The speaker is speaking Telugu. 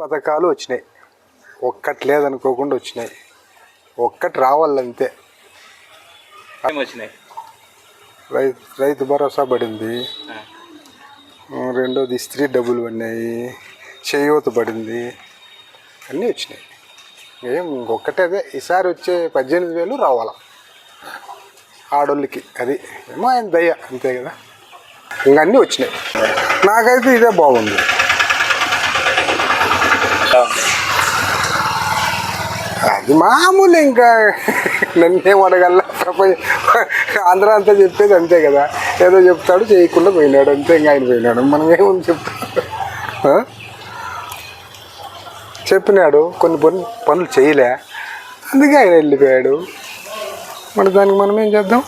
పథకాలు వచ్చినాయి. ఒక్కటి లేదనుకోకుండా వచ్చినాయి. ఒక్కటి రావాలంతే. వచ్చినాయి? రైతు రైతు భరోసా పడింది. రెండోది స్త్రీ డబ్బులు పడినాయి. చేయూత పడింది. అన్నీ వచ్చినాయి. ఏం ఇంకొక్కటే అదే. ఈసారి వచ్చే పద్దెనిమిది వేలు రావాలా. ఆడోళ్ళకి. అది ఏమో ఆయన దయ అంతే కదా. ఇంక అన్నీ వచ్చినాయి. నాకైతే ఇదే బాగుంది. అది మామూలు ఇంకా. నన్నేం అడగల? ఆంధ్ర అంతా చెప్పేది అంతే కదా. ఏదో చెప్తాడు చేయకుండా పోయినాడు. అంతే ఇంకా ఆయన పోయినాడు. మనం ఏముంది చెప్తాడు చెప్పినాడు. కొన్ని పనులు పనులు చేయలే. అందుకే ఆయన వెళ్ళిపోయాడు. మరి దానికి మనం ఏం చేద్దాం?